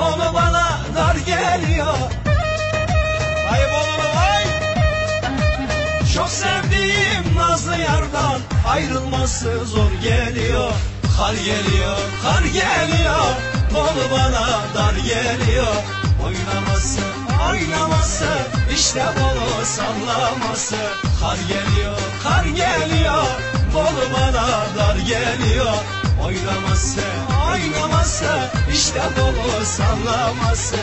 Onu bana dar geliyor. Ayıp olma vay Çok sevdiğim Nazlı yardan Ayrılması zor geliyor. Kar geliyor, kar geliyor. Onu bana dar geliyor. Oynaması, oynaması işte bunu sallaması. Kar geliyor, kar geliyor. Bolu bana dar geliyor. Oynaması, oynaması işte bolu sallaması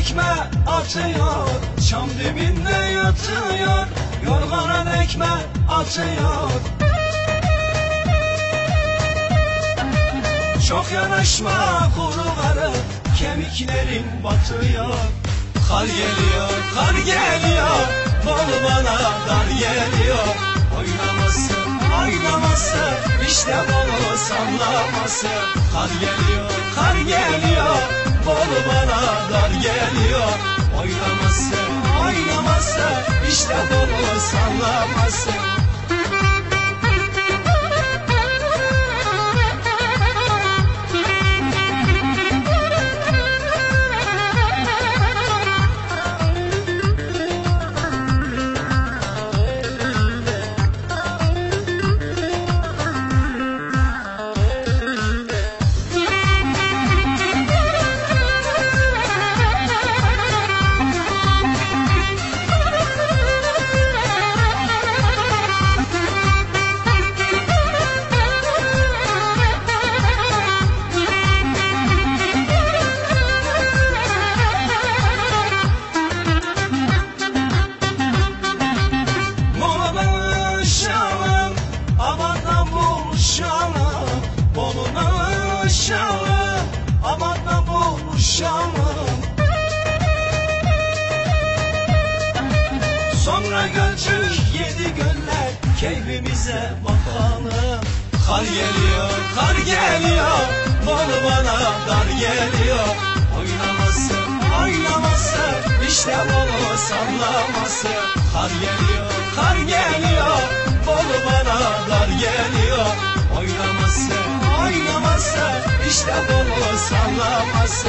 Dekme atıyor Şam dibinde yatıyor Yorganı dekme atıyor. Çok yanaşma kuru karı Kemiklerin batıyor. Kar geliyor, kar geliyor Bol bana dar geliyor. Oynaması, oynaması işte bolu sallaması Kar geliyor, kar geliyor Bol bana dar geliyor. Oynaması, oynaması işte bolu sallaması Buluşalım, amanla buluşalım Sonra gölcük yedi göller keyfimize bakalım. Kar geliyor, kar geliyor Bol bana dar geliyor. Oynaması, oynaması işte sallaması Kar geliyor, Oynaması işte bolu sallaması